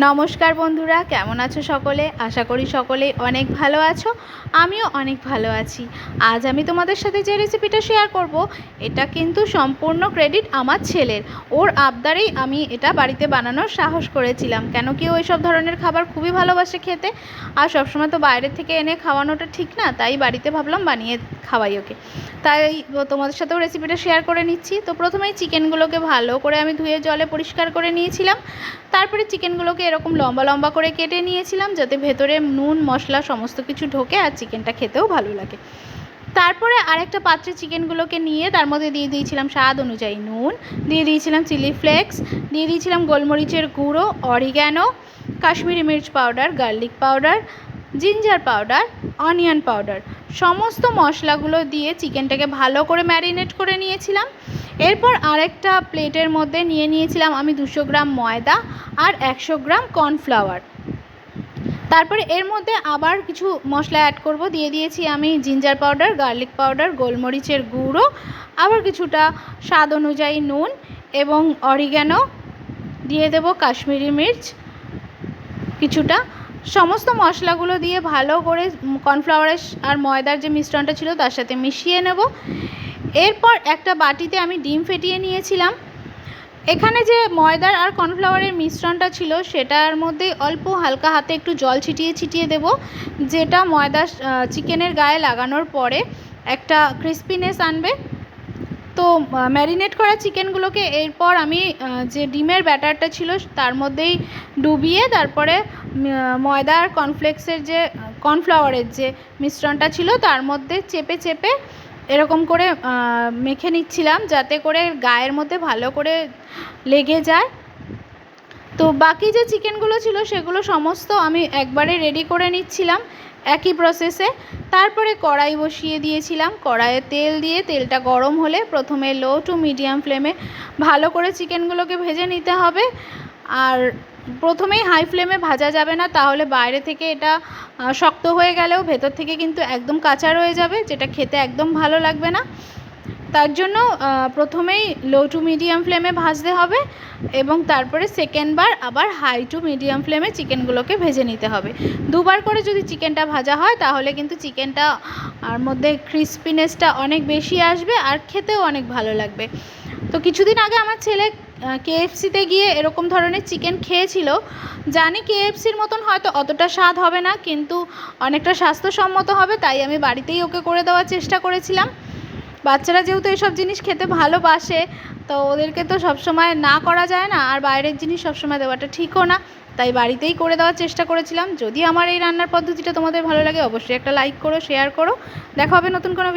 নমস্কার বন্ধুরা, কেমন আছো সকলে? আশা করি সকলে অনেক ভালো আছো, আমিও অনেক ভালো আছি। আজ আমি তোমাদের সাথে যে রেসিপিটা শেয়ার করব, এটা কিন্তু সম্পূর্ণ ক্রেডিট আমার ছেলের। ওর আবদারেই আমি এটা বাড়িতে বানানোর সাহস করেছিলাম। কেন কি ওই সব ধরনের খাবার খুবই ভালোবাসে খেতে। আর সবসময় তো বাইরের থেকে এনে খাওয়ানোটা ঠিক না, তাই বাড়িতে ভাবলাম বানিয়ে খাওয়াই ওকে। তাই তোমাদের সাথেও রেসিপিটা শেয়ার করে নিচ্ছি। তো প্রথমেই চিকেনগুলোকে ভালো করে আমি ধুয়ে জলে পরিষ্কার করে নিয়েছিলাম। তারপরে চিকেনগুলোকে এরকম লম্বা লম্বা করে কেটে নিয়েছিলাম যাতে ভেতরে নুন, মশলা সমস্ত কিছু ঢোকে আর চিকেনটা খেতেও ভালো লাগে। তারপরে আরেকটা পাত্রে চিকেনগুলোকে নিয়ে তার মধ্যে দিয়ে দিয়েছিলাম স্বাদ অনুযায়ী নুন, দিয়ে দিয়েছিলাম চিলি ফ্লেক্স, দিয়ে দিয়েছিলাম গোলমরিচের গুঁড়ো, অরিগ্যানো, কাশ্মীরি মির্চ powder, garlic powder, ginger powder, onion powder. সমস্ত মশলাগুলো দিয়ে চিকেনটাকে ভালো করে ম্যারিনেট করে নিয়েছিলাম। এরপর আরেকটা প্লেটের মধ্যে নিয়ে নিয়েছিলাম আমি দুশো গ্রাম ময়দা আর একশো গ্রাম কর্নফ্লাওয়ার। তারপরে এর মধ্যে আবার কিছু মশলা অ্যাড করব। দিয়ে দিয়েছি আমি জিঞ্জার পাউডার, গার্লিক পাউডার, গোলমরিচের গুঁড়ো, আবার কিছুটা স্বাদ অনুযায়ী নুন এবং অরিগ্যানো। দিয়ে দেব কাশ্মীরি মির্চ। কিছুটা সমস্ত মশলাগুলো দিয়ে ভালো করে কর্নফ্লাওয়ারের আর ময়দার যে মিশ্রণটা ছিল তার সাথে মিশিয়ে নেব। এরপর একটা বাটিতে আমি ডিম ফেটিয়ে নিয়েছিলাম। এখানে যে ময়দার আর কর্নফ্লাওয়ারের মিশ্রণটা ছিল, সেটার মধ্যে অল্প হালকা হাতে একটু জল ছিটিয়ে ছিটিয়ে দেব, যেটা ময়দা চিকেনের গায়ে লাগানোর পরে একটা ক্রিস্পিনেস আনবে। তো ম্যারিনেট করা চিকেনগুলোকে এরপর আমি যে ডিমের ব্যাটারটা ছিল, তার মধ্যেই ডুবিয়ে তারপরে ময়দা আর কর্নফ্লেক্সের যে কর্নফ্লাওয়ারের যে মিশ্রণটা ছিল, তার মধ্যে চেপে চেপে এরকম করে মেখে নিচ্ছিলাম যাতে করে গায়ের মধ্যে ভালো করে লেগে যায়। তো বাকি যে চিকেনগুলো ছিল সেগুলো সমস্ত আমি একবারে রেডি করে নিচ্ছিলাম একই প্রসেসে তারপরে কড়াই বসিয়ে দিয়েছিলাম। কড়াইয়ে তেল দিয়ে তেলটা গরম হলে প্রথমে লো টু মিডিয়াম ফ্লেমে ভালো করে চিকেনগুলোকে ভেজে নিতে হবে। আর প্রথমেই হাই ফ্লেমে ভাজা যাবে না, তাহলে বাইরে থেকে এটা শক্ত হয়ে গেলেও ভেতর থেকে কিন্তু একদম কাঁচা রয়ে যাবে, যেটা খেতে একদম ভালো লাগবে না। তার জন্য প্রথমেই লো টু মিডিয়াম ফ্লেমে ভাজতে হবে এবং তারপরে সেকেন্ডবার আবার হাই টু মিডিয়াম ফ্লেমে চিকেনগুলোকে ভেজে নিতে হবে। দুবার করে যদি চিকেনটা ভাজা হয়, তাহলে কিন্তু চিকেনটা আর মধ্যে ক্রিস্পিনেসটা অনেক বেশি আসবে আর খেতেও অনেক ভালো লাগবে। তো কিছুদিন আগে আমার ছেলে কেএফসিতে গিয়ে এরকম ধরনের চিকেন খেয়েছিল। জানি কেএফসির মতন হয়তো অতটা স্বাদ হবে না, কিন্তু অনেকটা স্বাস্থ্যসম্মত হবে, তাই আমি বাড়িতেই ওকে করে দেওয়ার চেষ্টা করেছিলাম। বাচ্চারা যেহেতু এসব জিনিস খেতে ভালোবাসে, তো ওদেরকে তো সবসময় না করা যায় না, আর বাইরের জিনিস সবসময় দেওয়াটা ঠিকও না, তাই বাড়িতেই করে দেওয়ার চেষ্টা করেছিলাম। যদি আমার এই রান্নার পদ্ধতিটা তোমাদের ভালো লাগে, অবশ্যই একটা লাইক করো, শেয়ার করো। দেখা হবে নতুন কোনো